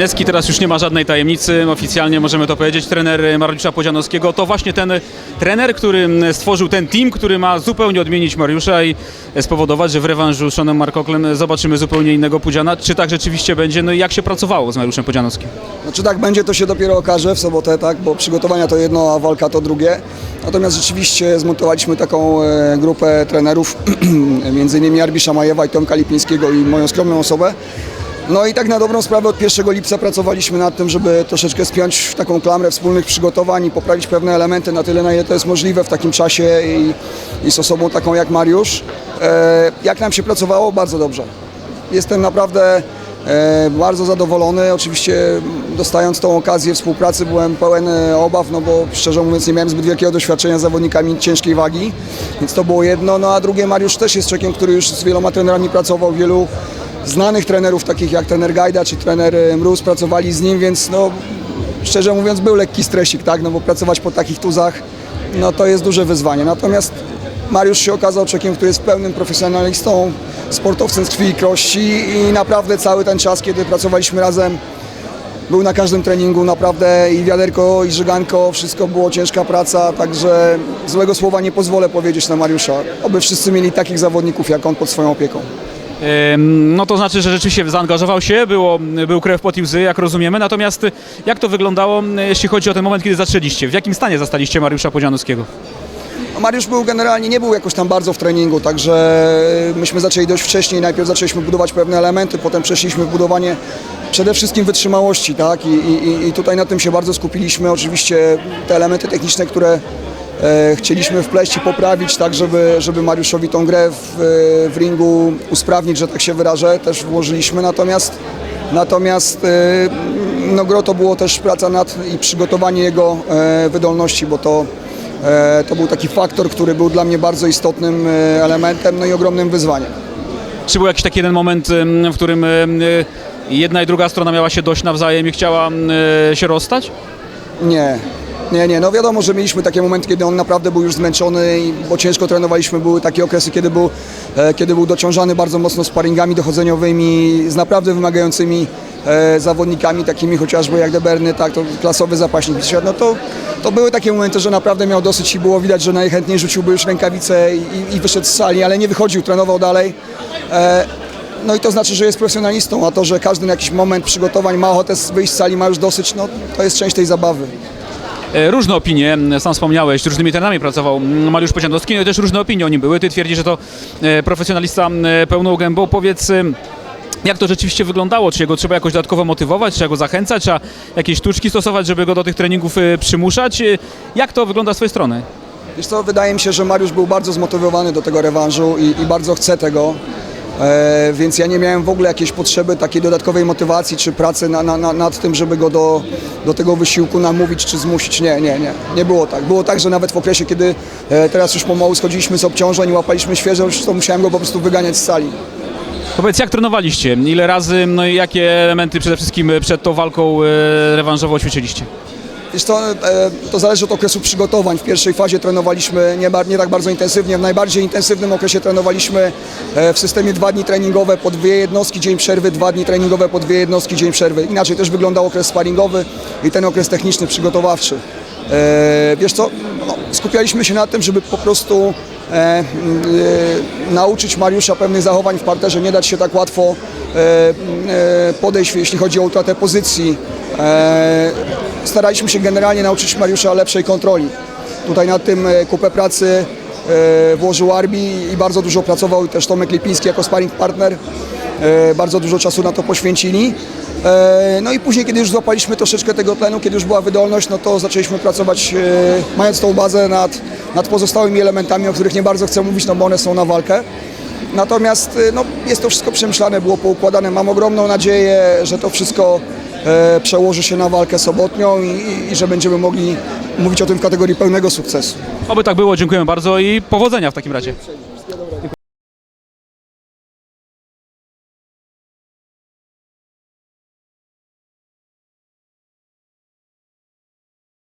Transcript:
Neski teraz już nie ma żadnej tajemnicy, oficjalnie możemy to powiedzieć, trener Mariusza Podzianowskiego to właśnie ten trener, który stworzył ten team, który ma zupełnie odmienić Mariusza i spowodować, że w rewanżu z Seanem Markoklem zobaczymy zupełnie innego Pudziana. Czy tak rzeczywiście będzie? No i jak się pracowało z Mariuszem Podzianowskim? Znaczy tak będzie, to się dopiero okaże w sobotę, tak, bo przygotowania to jedno, a walka to drugie. Natomiast rzeczywiście zmontowaliśmy taką e, grupę trenerów, między innymi Arbisza Majewa i Tomka Lipińskiego i moją skromną osobę. No i tak na dobrą sprawę od 1 lipca pracowaliśmy nad tym, żeby troszeczkę spiąć w taką klamrę wspólnych przygotowań i poprawić pewne elementy na tyle, na ile to jest możliwe w takim czasie i, i z osobą taką jak Mariusz. E, jak nam się pracowało? Bardzo dobrze. Jestem naprawdę e, bardzo zadowolony. Oczywiście dostając tą okazję współpracy byłem pełen e, obaw, no bo szczerze mówiąc nie miałem zbyt wielkiego doświadczenia z zawodnikami ciężkiej wagi, więc to było jedno. No a drugie, Mariusz też jest człowiekiem, który już z wieloma trenerami pracował, wielu znanych trenerów takich jak trener Gajda czy trener e, Mróz pracowali z nim, więc no szczerze mówiąc był lekki stresik, tak, no bo pracować po takich tuzach no to jest duże wyzwanie. Natomiast Mariusz się okazał człowiekiem, który jest pełnym profesjonalistą, sportowcem z krwi i kości i naprawdę cały ten czas, kiedy pracowaliśmy razem, był na każdym treningu naprawdę i wiaderko, i żyganko, wszystko było ciężka praca, także złego słowa nie pozwolę powiedzieć na Mariusza. Oby wszyscy mieli takich zawodników jak on pod swoją opieką. No to znaczy, że rzeczywiście zaangażował się, było, był krew pod i łzy, jak rozumiemy. Natomiast jak to wyglądało, jeśli chodzi o ten moment, kiedy zaczęliście? W jakim stanie zastaliście Mariusza Podzianowskiego? No Mariusz był generalnie, nie był jakoś tam bardzo w treningu, także myśmy zaczęli dość wcześniej. Najpierw zaczęliśmy budować pewne elementy, potem przeszliśmy w budowanie przede wszystkim wytrzymałości, tak? I, i, I tutaj na tym się bardzo skupiliśmy. Oczywiście te elementy techniczne, które chcieliśmy wpleść i poprawić, tak żeby, żeby Mariuszowi tą grę w, w ringu usprawnić, że tak się wyrażę, też włożyliśmy. Natomiast Natomiast e, no, gro to było też praca nad i przygotowanie jego e, wydolności, bo to E, To był taki faktor, który był dla mnie bardzo istotnym e, elementem, no i ogromnym wyzwaniem. Czy był jakiś taki jeden moment, w którym em, jedna i druga strona miała się dość nawzajem i chciała em, się rozstać? Nie, nie, nie. No wiadomo, że mieliśmy takie momenty, kiedy on naprawdę był już zmęczony, bo ciężko trenowaliśmy. Były takie okresy, kiedy był, e, kiedy był dociążany bardzo mocno sparingami dochodzeniowymi z naprawdę wymagającymi e, zawodnikami, takimi chociażby jak Deberny, tak, to klasowy zapaśnik. No to, to były takie momenty, że naprawdę miał dosyć i było widać, że najchętniej rzuciłby już rękawice i, i, i wyszedł z sali, ale nie wychodził, trenował dalej. E, no i to znaczy, że jest profesjonalistą, a to, że każdy na jakiś moment przygotowań ma ochotę wyjść z sali, ma już dosyć, no to jest część tej zabawy. E, Różne opinie, m, sam wspomniałeś, różnymi trenerami pracował m, Mariusz Podzianowski, no i też różne opinie o nim były. Ty twierdzisz, że to e, profesjonalista m, pełną gębą. Powiedz, jak to rzeczywiście wyglądało? Czy jego trzeba jakoś dodatkowo motywować, trzeba go zachęcać, trzeba jakieś sztuczki stosować, żeby go do tych treningów e, przymuszać? E, Jak to wygląda z twojej strony? Wiesz co, wydaje mi się, że Mariusz był bardzo zmotywowany do tego rewanżu i, i bardzo chce tego. E, więc ja nie miałem w ogóle jakiejś potrzeby takiej dodatkowej motywacji czy pracy na, na, na, nad tym, żeby go do, do tego wysiłku namówić czy zmusić. Nie, nie, nie. Nie było tak. Było tak, że nawet w okresie, kiedy e, teraz już pomału schodziliśmy z obciążeń łapaliśmy świeżość, to musiałem go po prostu wyganiać z sali. Powiedz, jak trenowaliście? Ile razy, no i jakie elementy przede wszystkim przed tą walką e, rewanżową ćwiczyliście? Wiesz e, to zależy od okresu przygotowań. W pierwszej fazie trenowaliśmy nie, nie tak bardzo intensywnie. W najbardziej intensywnym okresie trenowaliśmy e, w systemie dwa dni treningowe po dwie jednostki, dzień przerwy, dwa dni treningowe po dwie jednostki, dzień przerwy. Inaczej też wyglądał okres sparingowy i ten okres techniczny, przygotowawczy. E, Wiesz co, no, skupialiśmy się na tym, żeby po prostu e, e, nauczyć Mariusza pewnych zachowań w parterze, nie dać się tak łatwo e, e, podejść, jeśli chodzi o utratę pozycji. E, staraliśmy się generalnie nauczyć Mariusza lepszej kontroli. Tutaj nad tym e, kupę pracy e, włożył Arbi i bardzo dużo pracował też Tomek Lipiński jako sparring partner. Bardzo dużo czasu na to poświęcili. No i później, kiedy już złapaliśmy troszeczkę tego tlenu, kiedy już była wydolność, no to zaczęliśmy pracować, mając tą bazę nad, nad pozostałymi elementami, o których nie bardzo chcę mówić, no bo one są na walkę. Natomiast no, jest to wszystko przemyślane, było poukładane. Mam ogromną nadzieję, że to wszystko przełoży się na walkę sobotnią i, i, i że będziemy mogli mówić o tym w kategorii pełnego sukcesu. Oby tak było, dziękujemy bardzo i powodzenia w takim razie.